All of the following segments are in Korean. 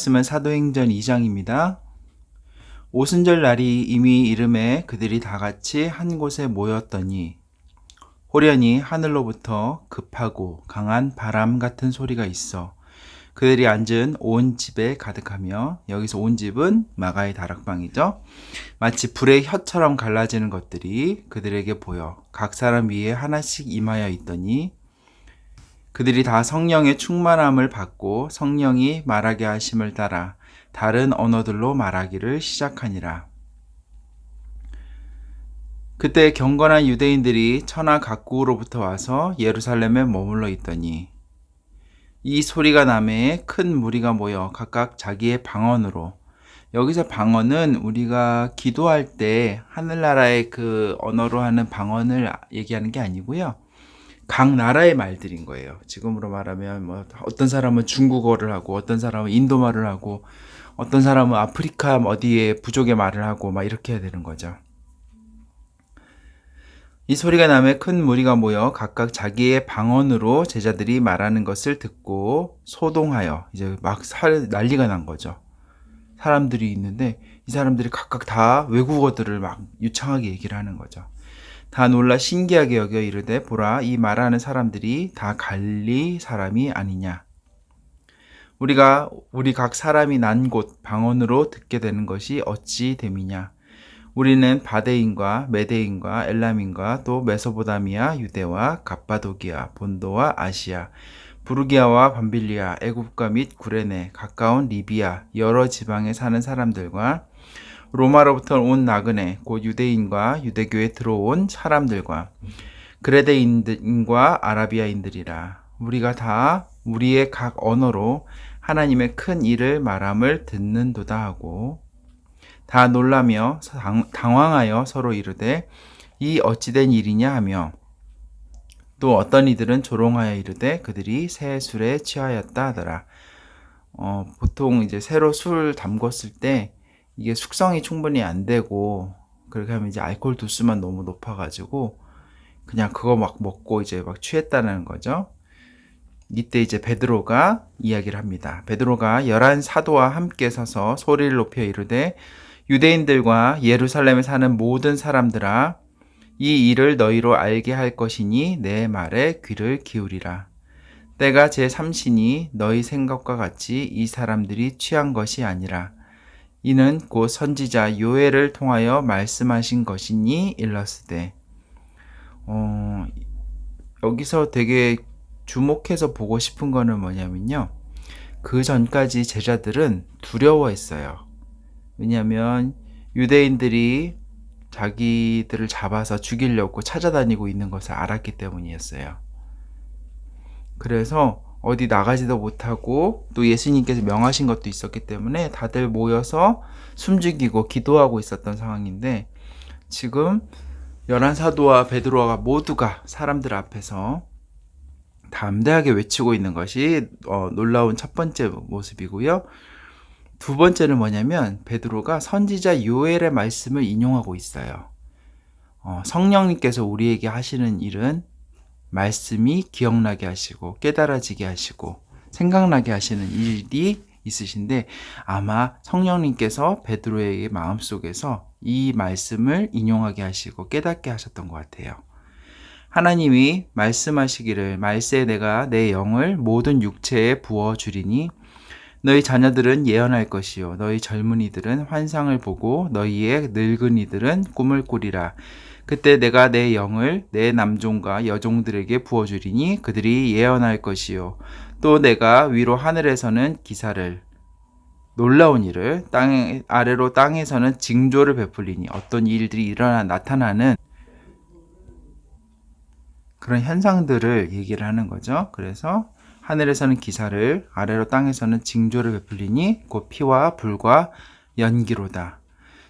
말씀은 사도행전 2장입니다. 오순절 날이 이미 이름에 그들이 다 같이 한 곳에 모였더니 호련히 하늘로부터 급하고 강한 바람 같은 소리가 있어 그들이 앉은 온 집에 가득하며 여기서 온 집은 마가의 다락방이죠. 마치 불의 혀처럼 갈라지는 것들이 그들에게 보여 각 사람 위에 하나씩 임하여 있더니 그들이 다 성령의 충만함을 받고 성령이 말하게 하심을 따라 다른 언어들로 말하기를 시작하니라. 그때 경건한 유대인들이 천하 각국으로부터 와서 예루살렘에 머물러 있더니 이 소리가 남에 큰 무리가 모여 각각 자기의 방언으로 여기서 방언은 우리가 기도할 때 하늘나라의 그 언어로 하는 방언을 얘기하는 게 아니고요. 각 나라의 말들인 거예요. 지금으로 말하면 뭐 어떤 사람은 중국어를 하고 어떤 사람은 인도 말을 하고 어떤 사람은 아프리카 어디에 부족의 말을 하고 막 이렇게 해야 되는 거죠. 이 소리가 나매 큰 무리가 모여 각각 자기의 방언으로 제자들이 말하는 것을 듣고 소동하여 이제 막 살, 난리가 난 거죠. 사람들이 있는데 이 사람들이 각각 다 외국어들을 막 유창하게 얘기를 하는 거죠. 다 놀라 신기하게 여겨 이르되 보라 이 말하는 사람들이 다 갈리 사람이 아니냐. 우리가 우리 각 사람이 난 곳 방언으로 듣게 되는 것이 어찌 됨이냐. 우리는 바데인과 메데인과 엘람인과 또 메소보다미아, 유대와 갑바도기아, 본도와 아시아, 부르기아와 밤빌리아, 애굽과 및 구레네, 가까운 리비아, 여러 지방에 사는 사람들과 로마로부터 온 나그네, 곧 유대인과 유대교에 들어온 사람들과 그레데인과 아라비아인들이라. 우리가 다 우리의 각 언어로 하나님의 큰 일을 말함을 듣는도다 하고 다 놀라며 당황하여 서로 이르되 이 어찌된 일이냐 하며 또 어떤 이들은 조롱하여 이르되 그들이 새 술에 취하였다 하더라. 어, 보통 이제 새로 술 담궜을 때 이게 숙성이 충분히 안 되고 그렇게 하면 이제 알코올 도수만 너무 높아가지고 그냥 그거 막 먹고 이제 막 취했다는 거죠. 이때 이제 베드로가 이야기를 합니다. 베드로가 열한 사도와 함께 서서 소리를 높여 이르되 유대인들과 예루살렘에 사는 모든 사람들아 이 일을 너희로 알게 할 것이니 내 말에 귀를 기울이라. 때가 제 삼신이 너희 생각과 같이 이 사람들이 취한 것이 아니라 이는 곧 선지자 요엘을 통하여 말씀하신 것이니 일렀으되 어, 여기서 되게 주목해서 보고 싶은 거는 뭐냐면요. 그 전까지 제자들은 두려워했어요. 왜냐하면 유대인들이 자기들을 잡아서 죽이려고 찾아다니고 있는 것을 알았기 때문이었어요. 그래서 어디 나가지도 못하고 또 예수님께서 명하신 것도 있었기 때문에 다들 모여서 숨죽이고 기도하고 있었던 상황인데 지금 열한 사도와 베드로가 모두가 사람들 앞에서 담대하게 외치고 있는 것이 어, 놀라운 첫 번째 모습이고요. 두 번째는 뭐냐면 베드로가 선지자 요엘의 말씀을 인용하고 있어요. 어, 성령님께서 우리에게 하시는 일은 말씀이 기억나게 하시고 깨달아지게 하시고 생각나게 하시는 일이 있으신데 아마 성령님께서 베드로의 마음속에서 이 말씀을 인용하게 하시고 깨닫게 하셨던 것 같아요. 하나님이 말씀하시기를 말세에 내가 내 영을 모든 육체에 부어 주리니 너희 자녀들은 예언할 것이요 너희 젊은이들은 환상을 보고 너희의 늙은이들은 꿈을 꾸리라 그때 내가 내 영을 내 남종과 여종들에게 부어주리니 그들이 예언할 것이요 또 내가 위로 하늘에서는 기사를 놀라운 일을 땅 아래로 땅에서는 징조를 베풀리니 어떤 일들이 일어나 나타나는 그런 현상들을 얘기를 하는 거죠. 그래서 하늘에서는 기사를 아래로 땅에서는 징조를 베풀리니 곧 피와 불과 연기로다.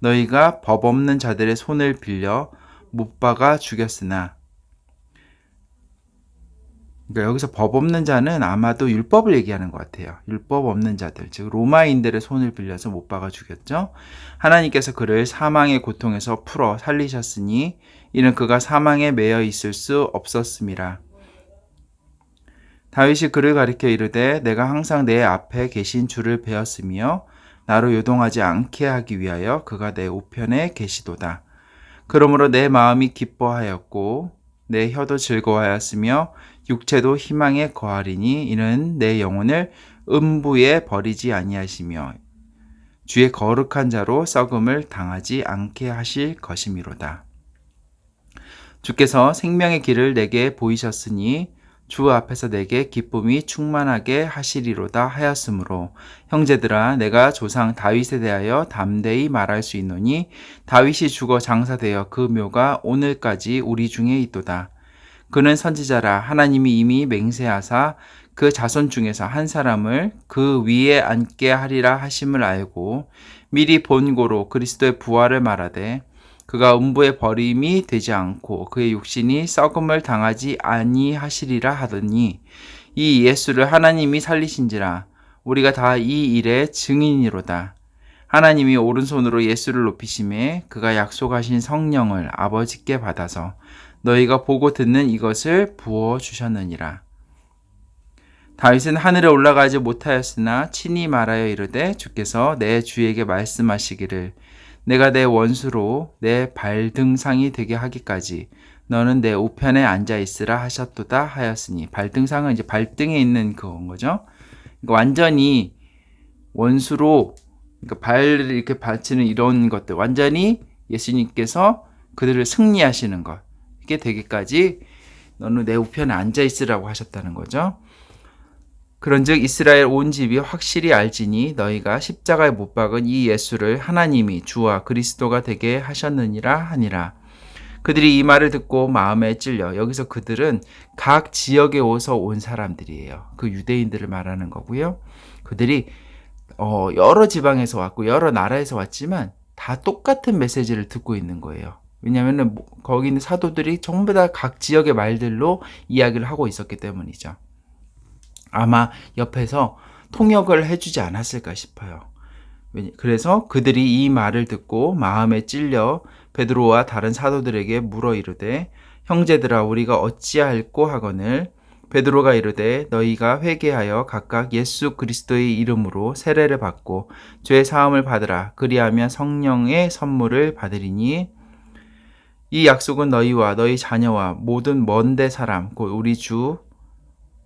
너희가 법 없는 자들의 손을 빌려 못 박아 죽였으나 그러니까 여기서 법 없는 자는 아마도 율법을 얘기하는 것 같아요. 율법 없는 자들, 즉 로마인들의 손을 빌려서 못 박아 죽였죠. 하나님께서 그를 사망의 고통에서 풀어 살리셨으니 이는 그가 사망에 매여 있을 수 없었음이라. 다윗이 그를 가리켜 이르되 내가 항상 내 앞에 계신 주를 배웠으며 나로 요동하지 않게 하기 위하여 그가 내 우편에 계시도다. 그러므로 내 마음이 기뻐하였고 내 혀도 즐거워하였으며 육체도 희망에 거하리니 이는 내 영혼을 음부에 버리지 아니하시며 주의 거룩한 자로 썩음을 당하지 않게 하실 것이미로다. 주께서 생명의 길을 내게 보이셨으니 주 앞에서 내게 기쁨이 충만하게 하시리로다 하였으므로 형제들아 내가 조상 다윗에 대하여 담대히 말할 수 있노니 다윗이 죽어 장사되어 그 묘가 오늘까지 우리 중에 있도다. 그는 선지자라 하나님이 이미 맹세하사 그 자손 중에서 한 사람을 그 위에 앉게 하리라 하심을 알고 미리 본고로 그리스도의 부활을 말하되 그가 음부에 버림이 되지 않고 그의 육신이 썩음을 당하지 아니하시리라 하더니 이 예수를 하나님이 살리신지라 우리가 다 이 일의 증인이로다. 하나님이 오른손으로 예수를 높이심에 그가 약속하신 성령을 아버지께 받아서 너희가 보고 듣는 이것을 부어 주셨느니라. 다윗은 하늘에 올라가지 못하였으나 친히 말하여 이르되 주께서 내 주에게 말씀하시기를 내가 내 원수로 내 발등상이 되게 하기까지 너는 내 우편에 앉아 있으라 하셨도다 하였으니 발등상은 이제 발등에 있는 그건 거죠. 그러니까 완전히 원수로 그러니까 발을 이렇게 받치는 이런 것들 완전히 예수님께서 그들을 승리하시는 것 이게 되기까지 너는 내 우편에 앉아 있으라고 하셨다는 거죠. 그런즉 이스라엘 온 집이 확실히 알지니 너희가 십자가에 못 박은 이 예수를 하나님이 주와 그리스도가 되게 하셨느니라 하니라. 그들이 이 말을 듣고 마음에 찔려 여기서 그들은 각 지역에 오서 온 사람들이에요. 그 유대인들을 말하는 거고요. 그들이 어, 여러 지방에서 왔고 여러 나라에서 왔지만 다 똑같은 메시지를 듣고 있는 거예요. 왜냐하면 거기 있는 사도들이 전부 다 각 지역의 말들로 이야기를 하고 있었기 때문이죠. 아마 옆에서 통역을 해주지 않았을까 싶어요. 그래서 그들이 이 말을 듣고 마음에 찔려 베드로와 다른 사도들에게 물어 이르되 형제들아 우리가 어찌할꼬 하거늘 베드로가 이르되 너희가 회개하여 각각 예수 그리스도의 이름으로 세례를 받고 죄 사함을 받으라 그리하면 성령의 선물을 받으리니 이 약속은 너희와 너희 자녀와 모든 먼데 사람 곧 우리 주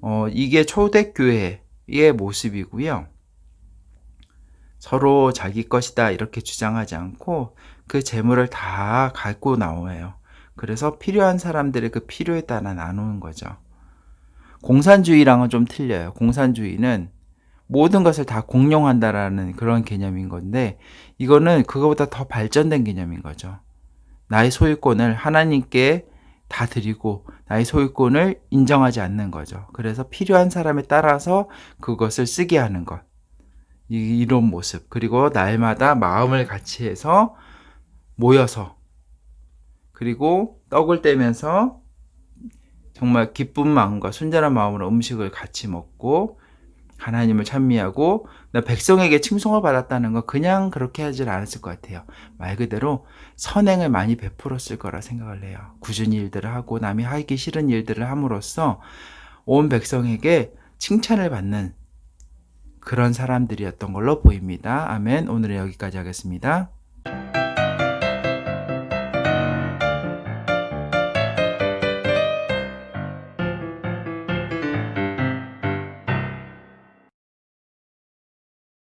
어, 이게 초대교회의 모습이고요. 서로 자기 것이다 이렇게 주장하지 않고 그 재물을 다 갖고 나와요. 그래서 필요한 사람들의 그 필요에 따라 나누는 거죠. 공산주의랑은 좀 틀려요. 공산주의는 모든 것을 다 공용한다라는 그런 개념인 건데 이거는 그거보다 더 발전된 개념인 거죠. 나의 소유권을 하나님께 다 드리고 나의 소유권을 인정하지 않는 거죠. 그래서 필요한 사람에 따라서 그것을 쓰게 하는 것. 이런 모습. 그리고 날마다 마음을 같이 해서 모여서 그리고 떡을 떼면서 정말 기쁜 마음과 순전한 마음으로 음식을 같이 먹고 하나님을 찬미하고 나 백성에게 칭송을 받았다는 거 그냥 그렇게 하질 않았을 것 같아요. 말 그대로 선행을 많이 베풀었을 거라 생각을 해요. 굳은 일들을 하고 남이 하기 싫은 일들을 함으로써 온 백성에게 칭찬을 받는 그런 사람들이었던 걸로 보입니다. 아멘. 오늘은 여기까지 하겠습니다.